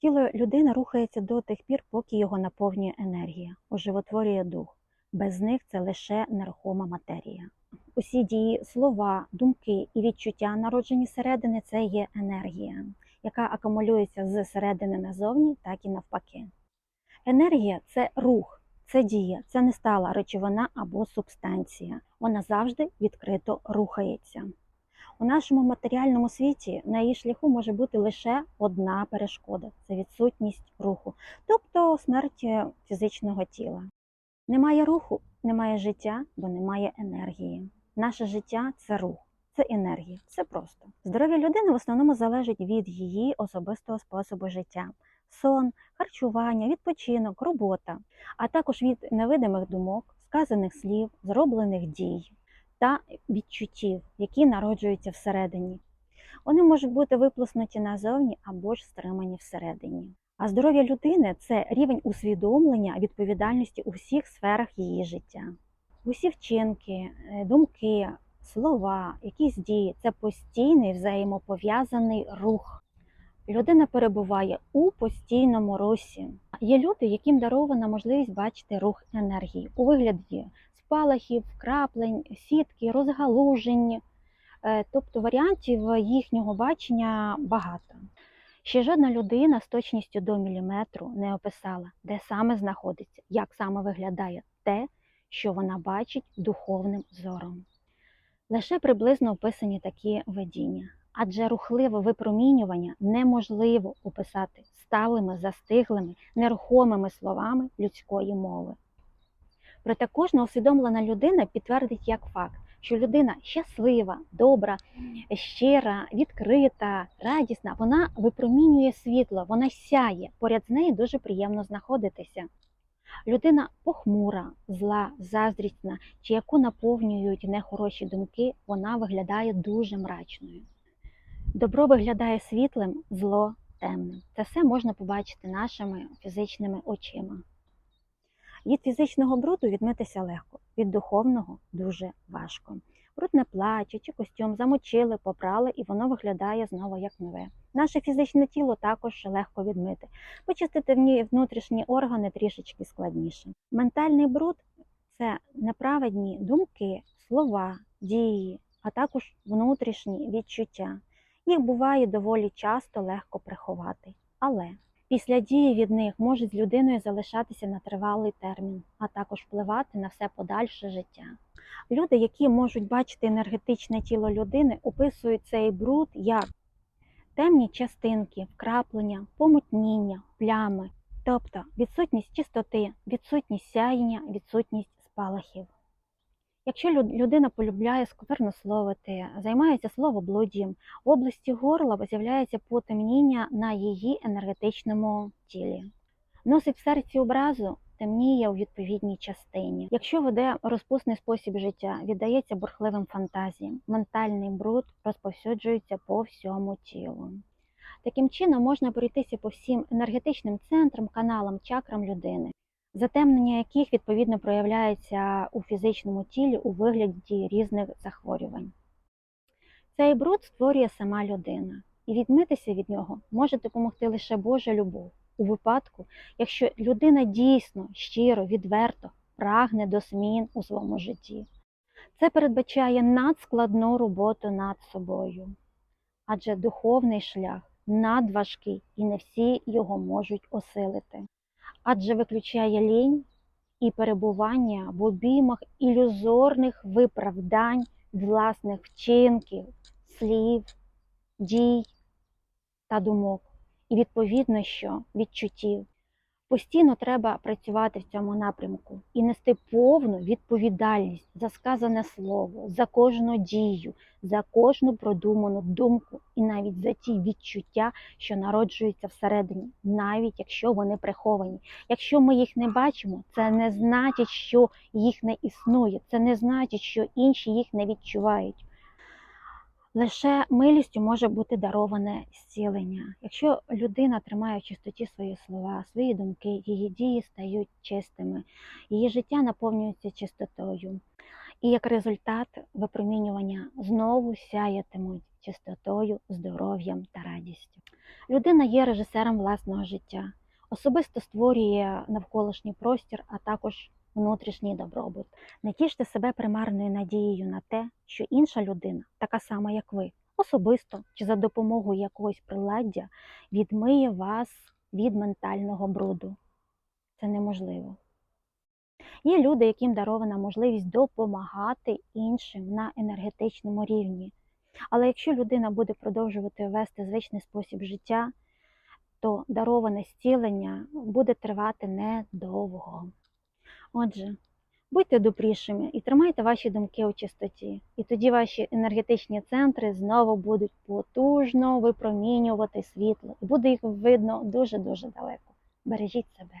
Тіло людини рухається до тих пір, поки його наповнює енергія, оживотворює дух. Без них це лише нерухома матерія. Усі дії, слова, думки і відчуття, народжені зсередини, це є енергія, яка акумулюється з середини назовні, так і навпаки. Енергія це рух, це дія, це не стала речовина або субстанція. Вона завжди відкрито рухається. У нашому матеріальному світі на її шляху може бути лише одна перешкода це відсутність руху, тобто смерть е, фізичного тіла. Немає руху, немає життя, бо немає енергії. Наше життя це рух, це енергія, все просто. Здоров'я людини в основному залежить від її особистого способу життя: сон, харчування, відпочинок, робота, а також від невидимих думок, сказаних слів, зроблених дій та відчуттів, які народжуються всередині. Вони можуть бути виплеснуті назовні або ж стримані всередині. А здоров'я людини це рівень усвідомлення відповідальності у всіх сферах її життя. Усі вчинки, е, думки, слова, якісь дії це постійний взаємопов'язаний рух. Людина перебуває у постійному русі. Є люди, яким дарована можливість бачити рух енергії у вигляді спалахів, краплень, сітки, розгалужень, Е, тобто варіантів їхнього бачення багато. Ще жодна людина з точністю до міліметру не описала, де саме знаходиться, як саме виглядає те, що вона бачить духовним зором. Лише приблизно описані такі видіння, адже рухливе випромінювання неможливо описати сталими, застиглими, нерухомими словами людської мови. Проте кожна усвідомлена людина підтвердить як факт, що людина щаслива, добра, щира, відкрита, радісна, вона випромінює світло, вона сяє. Поряд з нею дуже приємно знаходитися. Людина похмура, зла, заздрісна, чи яку наповнюють нехороші думки, вона виглядає дуже мрачною. Добро виглядає світлим, зло темним. Це все можна побачити нашими фізичними очима. Від фізичного бруду відмитися легко, від духовного дуже важко. Брудне плаття чи костюм замочили, попрали, і воно виглядає знову як нове. Наше фізичне тіло також легко відмити. Почистити в ній внутрішні органи трішечки складніше. Ментальний бруд це неправедні думки, слова, дії, а також внутрішні відчуття. Їх буває доволі часто легко приховати. Але Після дії від них можуть з людиною залишатися на тривалий термін, а також впливати на все подальше життя. Люди, які можуть бачити енергетичне тіло людини, описують цей бруд як темні частинки, вкраплення, помутніння, плями, тобто відсутність чистоти, відсутність сяєння, відсутність спалахів. Якщо людина полюбляє сквернословити, займається словоблуддям, в області горла з'являється потемніння на її енергетичному тілі. Носить в серці образу, темніє у відповідній частині. Якщо веде розпусний спосіб життя, віддається бурхливим фантазіям, ментальний бруд розповсюджується по всьому тілу. Таким чином можна пройтися по всім енергетичним центрам, каналам, чакрам людини затемнення яких відповідно проявляється у фізичному тілі у вигляді різних захворювань. Цей бруд створює сама людина, і відмитися від нього може допомогти лише Божа любов у випадку, якщо людина дійсно, щиро, відверто прагне до змін у своєму житті. Це передбачає надскладну роботу над собою, адже духовний шлях надважкий і не всі його можуть осилити адже виключає лінь і перебування в обіймах ілюзорних виправдань власних вчинків, слів, дій та думок, і відповідно, що відчуттів. Постійно треба працювати в цьому напрямку і нести повну відповідальність за сказане слово, за кожну дію, за кожну продуману думку і навіть за ті відчуття, що народжуються всередині, навіть якщо вони приховані. Якщо ми їх не бачимо, це не значить, що їх не існує, це не значить, що інші їх не відчувають. Лише милістю може бути дароване зцілення. Якщо людина тримає в чистоті свої слова, свої думки, її дії стають чистими, її життя наповнюється чистотою. І як результат випромінювання знову сяятимуть чистотою, здоров'ям та радістю. Людина є режисером власного життя, особисто створює навколишній простір, а також внутрішній добробут. Не тіште себе примарною надією на те, що інша людина, така сама як ви, особисто чи за допомогою якогось приладдя відмиє вас від ментального бруду. Це неможливо. Є люди, яким дарована можливість допомагати іншим на енергетичному рівні. Але якщо людина буде продовжувати вести звичний спосіб життя, то дароване зцілення буде тривати недовго. Отже, будьте добрішими і тримайте ваші думки у чистоті, і тоді ваші енергетичні центри знову будуть потужно випромінювати світло, і буде їх видно дуже-дуже далеко. Бережіть себе.